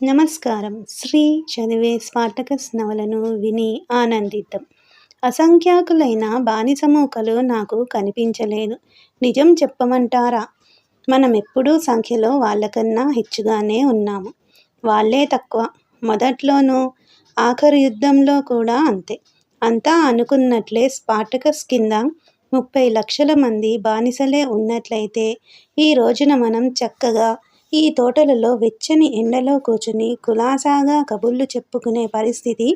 నమస్కారం. శ్రీ చదివే స్పార్టకస్ నవలను విని ఆనందిద్దాం. అసంఖ్యాకులైన బానిసమూకలు నాకు కనిపించలేదు. నిజం చెప్పమంటారా? మనం ఎప్పుడూ సంఖ్యలో వాళ్ళకన్నా హెచ్చుగానే ఉన్నాము. వాళ్ళే తక్కువ. మొదట్లోనూ ఆఖరి యుద్ధంలో కూడా అంతే. అంతా అనుకున్నట్లే స్పార్టకస్ కింద ముప్పై లక్షల మంది బానిసలే ఉన్నట్లయితే ఈ రోజున మనం చక్కగా ఈ తోటలలో వెచ్చని ఎండలో కూర్చుని కులాసాగా కబుర్లు చెప్పుకునే పరిస్థితి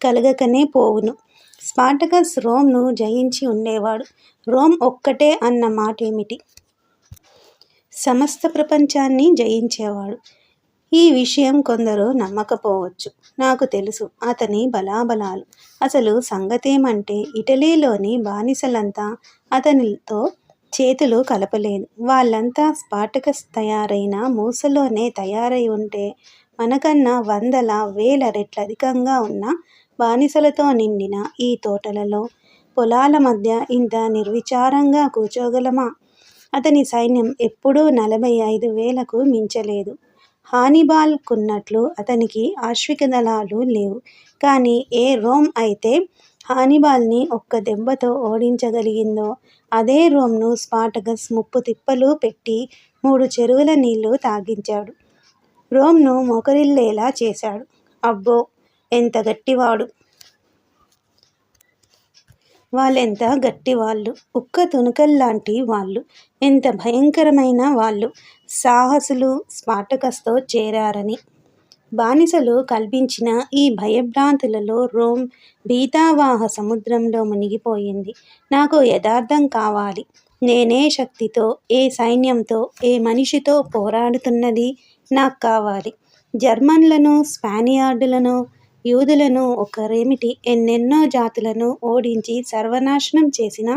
కలగకనే పోవును. స్పాటకస్ రోమ్ను జయించి ఉండేవాడు. రోమ్ ఒక్కటే అన్న మాట ఏమిటి సమస్త ప్రపంచాన్ని జయించేవాడు. ఈ విషయం కొందరు నమ్మకపోవచ్చు. నాకు తెలుసు అతని బలాబలాలు. అసలు సంగతేమంటే ఇటలీలోని బానిసలంతా అతనితో చేతులు కలపలేదు. వాళ్ళంతా స్పాటకస్ తయారైన మూసలోనే తయారై ఉంటే మనకన్నా వందల వేల రెట్ల అధికంగా ఉన్న బానిసలతో నిండిన ఈ తోటలలో పొలాల మధ్య ఇంత నిర్విచారంగా కూర్చోగలమా అతని సైన్యం ఎప్పుడూ నలభై ఐదు వేలకు మించలేదు. హానిబాల్కున్నట్లు అతనికి ఆశ్విక దళాలు లేవు. కానీ ఏ రోమ్ అయితే హానిబాల్ని ఒక్క దెబ్బతో ఓడించగలిగిందో అదే రోమ్ను స్పాటగస్ ముప్పు తిప్పలు పెట్టి మూడు చెరువుల నీళ్ళు తాగించాడు. రోమ్ను మోకరిల్లేలా చేశాడు. అబ్బో ఎంత గట్టివాడు. వాళ్ళెంత గట్టివాళ్ళు. ఉక్క తునకల్లాంటి వాళ్ళు. ఎంత భయంకరమైన వాళ్ళు. సాహసులు స్పాటకస్తో చేరారని. బానిసలు కల్పించిన ఈ భయభ్రాంతులలో రోమ్ భీతావాహ సముద్రంలో మునిగిపోయింది. నాకు యథార్థం కావాలి. నేనే శక్తితో ఏ సైన్యంతో ఏ మనిషితో పోరాడుతున్నది నాకు కావాలి. జర్మన్లను స్పానియార్డులను యూదులను ఒకరేమిటి ఎన్నెన్నో జాతులను ఓడించి సర్వనాశనం చేసిన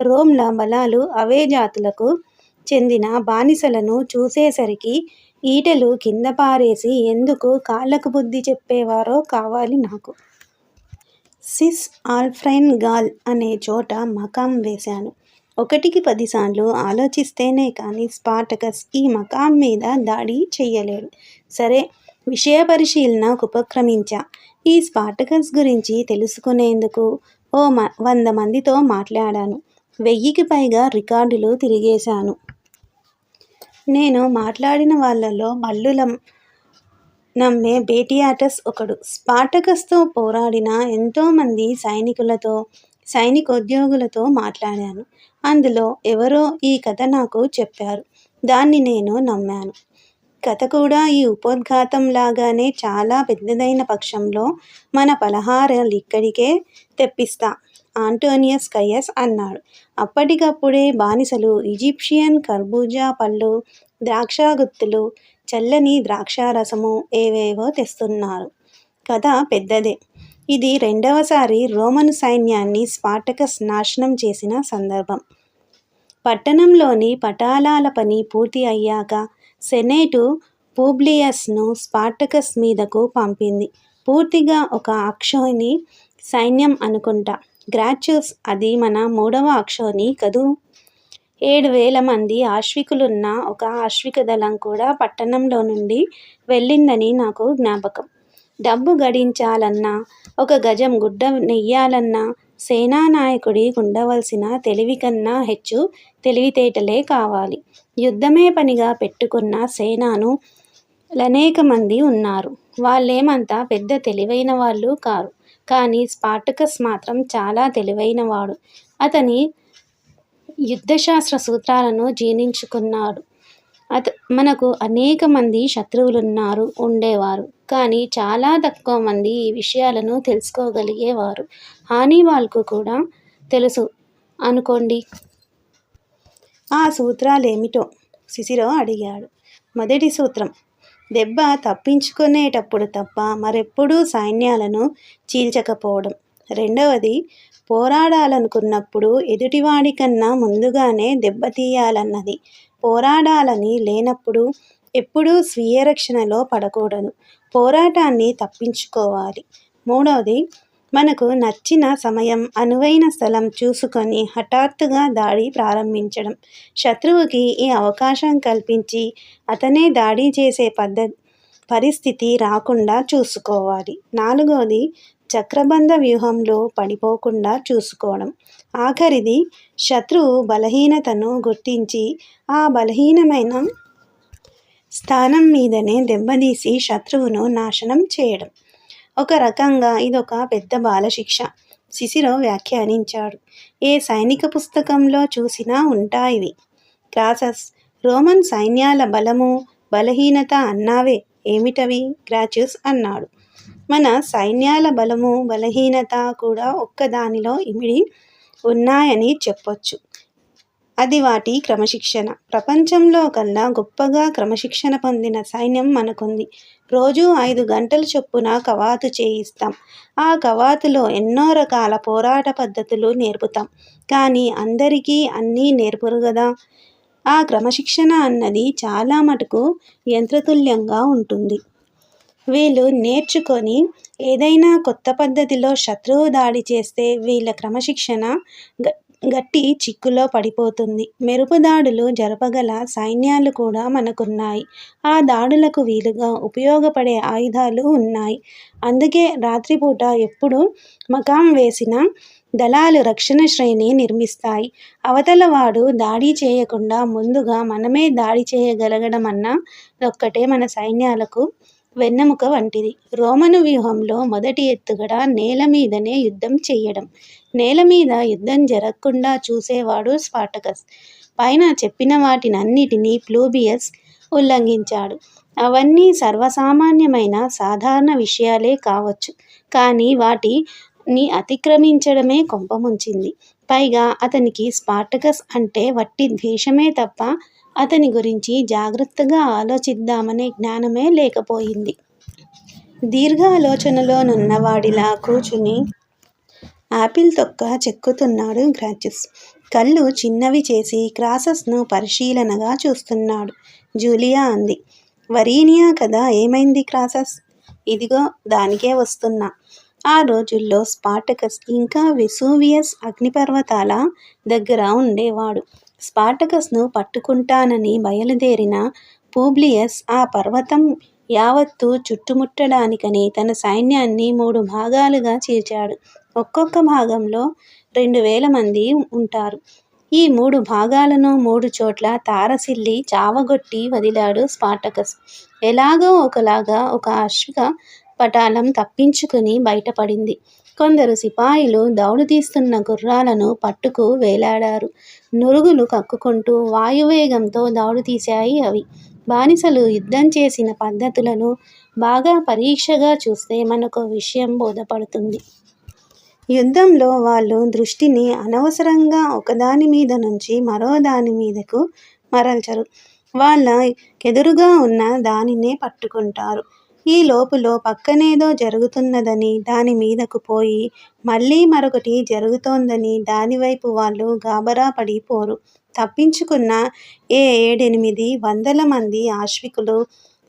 రోమ్ల బలాలు అవే జాతులకు చెందిన బానిసలను చూసేసరికి ఈటెలు కింద పారేసి ఎందుకు కాళ్ళకు బుద్ధి చెప్పేవారో కావాలి నాకు. సిస్ ఆల్ఫ్రైన్ గాల్ అనే చోట మకాం వేశాను. ఒకటికి పదిసార్లు ఆలోచిస్తేనే కానీ స్పాటకస్ ఈ మకాం మీద దాడి చెయ్యలేడు సరే విషయ పరిశీలన ఉపక్రమించా. ఈ స్పాటకస్ గురించి తెలుసుకునేందుకు ఓ మ వంద మందితో మాట్లాడాను. వెయ్యికి పైగా రికార్డులు తిరిగేశాను. నేను మాట్లాడిన వాళ్ళలో మల్లులం నమ్మే బేటియాటస్ ఒకడు. స్పాటకస్తో పోరాడిన ఎంతోమంది సైనికులతో సైనికోద్యోగులతో మాట్లాడాను. అందులో ఎవరో ఈ కథ నాకు చెప్పారు. దాన్ని నేను నమ్మాను. కథ కూడా ఈ ఉపోద్ఘాతం లాగానే చాలా పెద్దదైన పక్షంలో మన పలహారాలు ఇక్కడికే తెప్పిస్తా. ఆంటోనియస్ కయ్యస్ అన్నాడు. అప్పటికప్పుడే బానిసలు ఈజిప్షియన్ కర్బూజా పళ్ళు ద్రాక్ష గుత్తులు చల్లని ద్రాక్షారసము ఏవేవో తెస్తున్నారు. కథ పెద్దదే. ఇది రెండవసారి రోమన్ సైన్యాన్ని స్పాటకస్ నాశనం చేసిన సందర్భం. పట్టణంలోని పటాలాల పని పూర్తి అయ్యాక సెనేటు పూబ్లియస్ను స్పాటకస్ మీదకు పంపింది. పూర్తిగా ఒక అక్షోని సైన్యం అనుకుంటా. గ్రాచ్యూస్ అది మన మూడవ అక్షోని కదూ. ఏడు వేల మంది ఆశ్వికులున్న ఒక ఆశ్విక దళం కూడా పట్టణంలో నుండి వెళ్ళిందని నాకు జ్ఞాపకం. డబ్బు గడించాలన్నా ఒక గజం గుడ్డ నెయ్యాలన్నా సేనానాయకుడి ఉండవలసిన తెలివి కన్నా హెచ్చు తెలివితేటలే కావాలి. యుద్ధమే పనిగా పెట్టుకున్న సేనాను అనేక మంది ఉన్నారు. వాళ్ళేమంతా పెద్ద తెలివైన వాళ్ళు కారు. కానీ స్పాటకస్ మాత్రం చాలా తెలివైనవాడు. అతని యుద్ధశాస్త్ర సూత్రాలను జీర్ణించుకున్నాడు. అత మనకు అనేక మంది శత్రువులున్నారు ఉండేవారు. కానీ చాలా తక్కువ మంది ఈ విషయాలను తెలుసుకోగలిగేవారు. హానివాల్కు కూడా తెలుసు అనుకోండి. ఆ సూత్రాలేమిటో శిశిరో అడిగాడు. మొదటి సూత్రం దెబ్బ తప్పించుకునేటప్పుడు తప్ప మరెప్పుడూ సైన్యాలను చీల్చకపోవడం. రెండవది పోరాడాలనుకున్నప్పుడు ఎదుటివాడి కన్నా ముందుగానే దెబ్బతీయాలన్నది పోరాడాలని లేనప్పుడు ఎప్పుడూ స్వీయ రక్షణలో పడకూడదు. పోరాటాన్ని తప్పించుకోవాలి. మూడవది మనకు నచ్చిన సమయం అనువైన స్థలం చూసుకొని హఠాత్తుగా దాడి ప్రారంభించడం. శత్రువుకి ఈ అవకాశం కల్పించి అతనే దాడి చేసే పద్ధతి పరిస్థితి రాకుండా చూసుకోవాలి. నాలుగోది చక్రబంధ వ్యూహంలో పడిపోకుండా చూసుకోవడం. ఆఖరిది శత్రువు బలహీనతను గుర్తించి ఆ బలహీనమైన స్థానం మీదనే దెబ్బతీసి శత్రువును నాశనం చేయడం. ఒక రకంగా ఇదొక పెద్ద బాలశిక్ష. శిశిరో వ్యాఖ్యానించాడు. ఏ సైనిక పుస్తకంలో చూసినా ఉంటాయివి క్రాసస్ రోమన్ సైన్యాల బలము బలహీనత అన్నావే ఏమిటవి? గ్రాచ్యూస్ అన్నాడు. మన సైన్యాల బలము బలహీనత కూడా ఒక్కదానిలో ఇమిడి ఉన్నాయని చెప్పొచ్చు. అది వాటి క్రమశిక్షణ. ప్రపంచంలో కల్లా గొప్పగా క్రమశిక్షణ పొందిన సైన్యం మనకుంది. రోజు ఐదు గంటల చొప్పున కవాతు చేయిస్తాం. ఆ కవాతులో ఎన్నో రకాల పోరాట పద్ధతులు నేర్పుతాం. కానీ అందరికీ అన్నీ నేర్పురు కదా ఆ క్రమశిక్షణ అన్నది చాలా మటుకు యంత్రతుల్యంగా ఉంటుంది. వీళ్ళు నేర్చుకొని ఏదైనా కొత్త పద్ధతిలో శత్రువు దాడి చేస్తే వీళ్ళ క్రమశిక్షణ గట్టి చిక్కులో పడిపోతుంది. మెరుపు దాడులు జరపగల సైన్యాలు కూడా మనకున్నాయి. ఆ దాడులకు వీలుగా ఉపయోగపడే ఆయుధాలు ఉన్నాయి. అందుకే రాత్రిపూట ఎప్పుడు మకాం వేసిన దళాలు రక్షణ శ్రేణి నిర్మిస్తాయి. అవతలవాడు దాడి చేయకుండా ముందుగా మనమే దాడి చేయగలగడం అన్న ఒక్కటే మన సైన్యాలకు వెన్నెముక వంటిది. రోమను వ్యూహంలో మొదటి ఎత్తుగడ నేల మీదనే యుద్ధం చెయ్యడం. నేల మీద యుద్ధం జరగకుండా చూసేవాడు స్పాటకస్ పైన చెప్పిన వాటినన్నిటినీ ప్లూబియస్ ఉల్లంఘించాడు. అవన్నీ సర్వసామాన్యమైన సాధారణ విషయాలే కావచ్చు. కానీ వాటిని అతిక్రమించడమే కొంపముంచింది. పైగా అతనికి స్పార్టకస్ అంటే వట్టి ద్వేషమే తప్ప అతని గురించి జాగ్రత్తగా ఆలోచిద్దామనే జ్ఞానమే లేకపోయింది. దీర్ఘ ఆలోచనలోనున్నవాడిలా కూర్చుని ఆపిల్ తొక్క చెక్కుతున్నాడు గ్రాచెస్ కళ్ళు చిన్నవి చేసి క్రాసస్ను పరిశీలనగా చూస్తున్నాడు. జూలియా అంది వరీనియా కదా ఏమైంది క్రాసస్? ఇదిగో దానికే వస్తున్నా. ఆ రోజుల్లో స్పాటకస్ ఇంకా వెసూవియస్ అగ్నిపర్వతాల దగ్గర ఉండేవాడు. స్పాటకస్ను పట్టుకుంటానని బయలుదేరిన పూబ్లియస్ ఆ పర్వతం యావత్తు చుట్టుముట్టడానికని తన సైన్యాన్ని మూడు భాగాలుగా చీల్చాడు. ఒక్కొక్క భాగంలో రెండు వేల మంది ఉంటారు. ఈ మూడు భాగాలను మూడు చోట్ల తారసిల్లి చావగొట్టి వదిలాడు స్పాటకస్ ఎలాగో ఒకలాగా ఒక అశ్వ పటాలం తప్పించుకుని బయటపడింది. కొందరు సిపాయిలు దౌడు తీస్తున్న గుర్రాలను పట్టుకు వేలాడారు. నురుగులు కక్కుకుంటూ వాయువేగంతో దౌడు తీశాయి అవి. బానిసలు యుద్ధం చేసిన పద్ధతులను బాగా పరీక్షగా చూస్తే మనకు విషయం బోధపడుతుంది. యుద్ధంలో వాళ్ళు దృష్టిని అనవసరంగా ఒకదాని మీద నుంచి మరో దాని మీదకు మరల్చరు. వాళ్ళ ఎదురుగా ఉన్న దానినే పట్టుకుంటారు. ఈ లోపులో పక్కనేదో జరుగుతున్నదని దాని మీదకు పోయి మళ్ళీ మరొకటి జరుగుతోందని దానివైపు వాళ్ళు గాబరా పడిపోరు. తప్పించుకున్న ఏ ఏడెనిమిది వందల మంది ఆశ్వికులు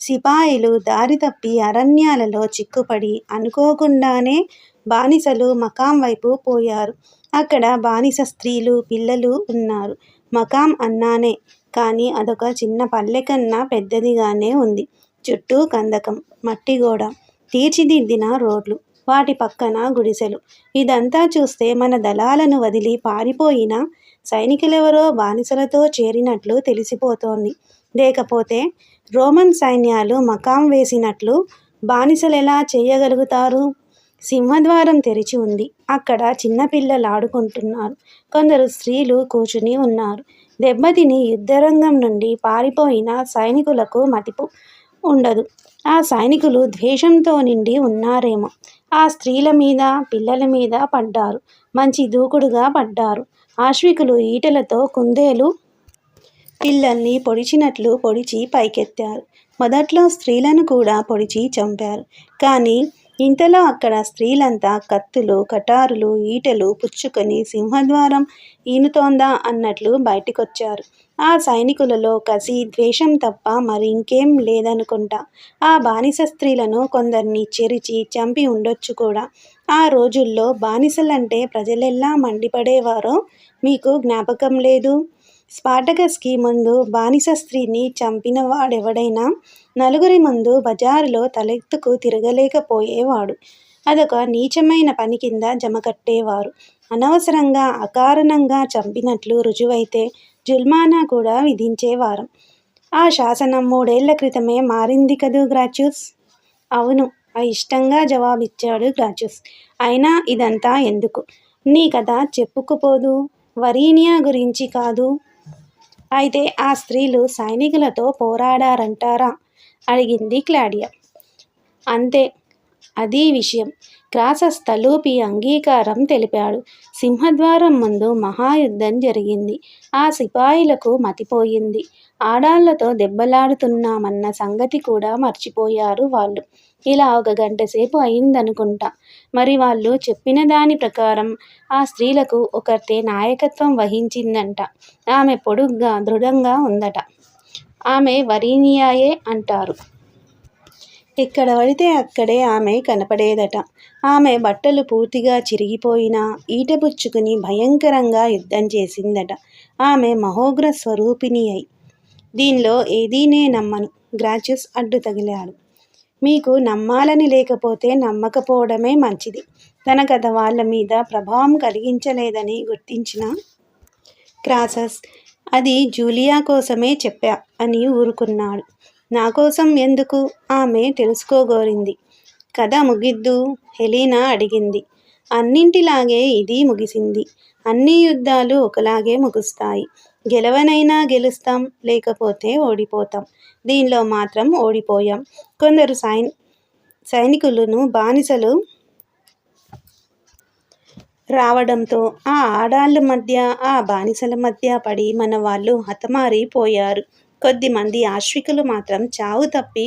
సిపాయిలు దారి తప్పి అరణ్యాలలో చిక్కుపడి అనుకోకుండానే బానిసలు మకాం వైపు పోయారు. అక్కడ బానిస స్త్రీలు పిల్లలు ఉన్నారు. మకాం అన్నానే కానీ అదొక చిన్న పల్లె కన్నా పెద్దదిగానే ఉంది. చుట్టూ కందకం మట్టి గోడ తీర్చిదిద్దిన రోడ్లు వాటి పక్కన గుడిసెలు. ఇదంతా చూస్తే మన దళాలను వదిలి పారిపోయిన సైనికులెవరో బానిసలతో చేరినట్లు తెలిసిపోతోంది. లేకపోతే రోమన్ సైన్యాలు మకాం వేసినట్లు బానిసలెలా చేయగలుగుతారు? సింహద్వారం తెరిచి ఉంది. అక్కడ చిన్నపిల్లలు ఆడుకుంటున్నారు కొందరు స్త్రీలు కూర్చుని ఉన్నారు. దెబ్బతిని యుద్ధరంగం నుండి పారిపోయిన సైనికులకు మతిపు ఉండదు. ఆ సైనికులు ద్వేషంతో నిండి ఉన్నారేమో. ఆ స్త్రీల మీద పిల్లల మీద పడ్డారు. మంచి దూకుడుగా పడ్డారు. ఆశ్వికులు ఈటలతో కుందేలు పిల్లల్ని పొడిచినట్లు పొడిచి పైకెత్తారు. మొదట్లో స్త్రీలను కూడా పొడిచి చంపారు. కానీ ఇంతలో అక్కడ స్త్రీలంతా కత్తులు కటారులు ఈటలు పుచ్చుకొని సింహద్వారం ఈనుతోందా అన్నట్లు బయటికొచ్చారు. ఆ సైనికులలో కసి ద్వేషం తప్ప మరి ఇంకేం లేదనుకుంటా. ఆ బానిస స్త్రీలను కొందరిని చెరిచి చంపి ఉండొచ్చు కూడా. ఆ రోజుల్లో బానిసలంటే ప్రజలెల్లా మండిపడేవారో మీకు జ్ఞాపకం లేదు? స్పాటకస్కి ముందు బానిస స్త్రీని చంపిన వాడెవడైనా నలుగురి ముందు బజారులో తలెత్తుకు తిరగలేకపోయేవాడు. అదొక నీచమైన పని కింద జమకట్టేవారు. అనవసరంగా అకారణంగా చంపినట్లు రుజువైతే జుల్మానా కూడా విధించేవారం. ఆ శాసనం మూడేళ్ళ క్రితమే మారింది కదూ గ్రాచ్యూస్? అవును అయిష్టంగా జవాబిచ్చాడు గ్రాచ్యూస్. అయినా ఇదంతా ఎందుకు? నీ కథ చెప్పుకుపోదు. వరీనియా గురించి కాదు. అయితే ఆ స్త్రీలు సైనికులతో పోరాడారంటారా? అడిగింది క్లాడియా. అంతే అదీ విషయం. క్రాసస్ తలూపి అంగీకారం తెలిపాడు. సింహద్వారం ముందు మహాయుద్ధం జరిగింది. ఆ సిపాయిలకు మతిపోయింది. ఆడాళ్ళతో దెబ్బలాడుతున్నామన్న సంగతి కూడా మర్చిపోయారు వాళ్ళు. ఇలా ఒక గంట సేపు అయిందనుకుంటా. మరి వాళ్ళు చెప్పిన దాని ప్రకారం ఆ స్త్రీలకు ఒకరితే నాయకత్వం వహించిందంట. ఆమె పొడుగ్గా దృఢంగా ఉందట. ఆమె వరీనియాయే అంటారు. ఎక్కడ పడితే అక్కడే ఆమె కనపడేదట. ఆమె బట్టలు పూర్తిగా చిరిగిపోయినా ఈటబుచ్చుకుని భయంకరంగా యుద్ధం చేసిందట. ఆమె మహోగ్ర స్వరూపిణి అయి. దీనిలో ఏదీ నే నమ్మను. గ్రాచ్యుస్ అడ్డు తగిలాడు. మీకు నమ్మాలని లేకపోతే నమ్మకపోవడమే మంచిది. తన కథ వాళ్ళ మీద ప్రభావం కలిగించలేదని గుర్తించిన క్రాసస్ అది జూలియా కోసమే చెప్పా అని ఊరుకున్నాడు. నా కోసం ఎందుకు? ఆమె తెలుసుకోగోరింది. కథ ముగిద్దు హెలీనా అడిగింది. అన్నింటిలాగే ఇది ముగిసింది. అన్ని యుద్ధాలు ఒకలాగే ముగుస్తాయి. గెలవనైనా గెలుస్తాం లేకపోతే ఓడిపోతాం. దీనిలో మాత్రం ఓడిపోయాం. కొందరు సైన్ సైనికులను బానిసలు రావడంతో ఆ ఆడాళ్ళ మధ్య ఆ బానిసల మధ్య పడి మన వాళ్ళు హతమారిపోయారు. కొద్దిమంది ఆశ్వికులు మాత్రం చావు తప్పి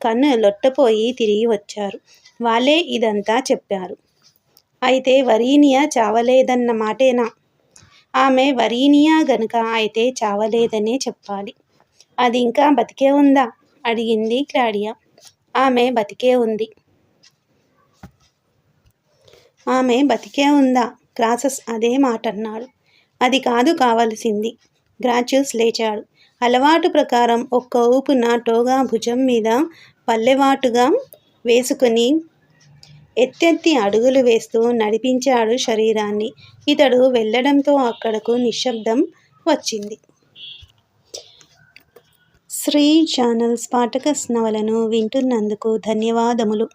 కన్ను లొట్టపోయి తిరిగి వచ్చారు. వాళ్ళే ఇదంతా చెప్పారు. అయితే వరీనియా చావలేదన్న మాటేనా? ఆమె వరీనియా గనుక అయితే చావలేదనే చెప్పాలి. అది ఇంకా బతికే ఉందా? అడిగింది క్లాడియా. ఆమె బతికే ఉంది. ఆమె బతికే ఉందా? క్రాసస్ అదే మాట అన్నాడు అది కాదు కావలసింది. గ్రాచ్యూస్ లేచాడు. అలవాటు ప్రకారం ఒక్క ఊపున టోగా భుజం మీద పల్లెవాటుగా వేసుకుని ఎత్తెత్తి అడుగులు వేస్తూ నడిపించాడు శరీరాన్ని. ఇతడు వెళ్ళడంతో అక్కడకు నిశ్శబ్దం వచ్చింది. శ్రీ ఛానల్స్ స్పాటకస్ నవలను వింటున్నందుకు ధన్యవాదములు.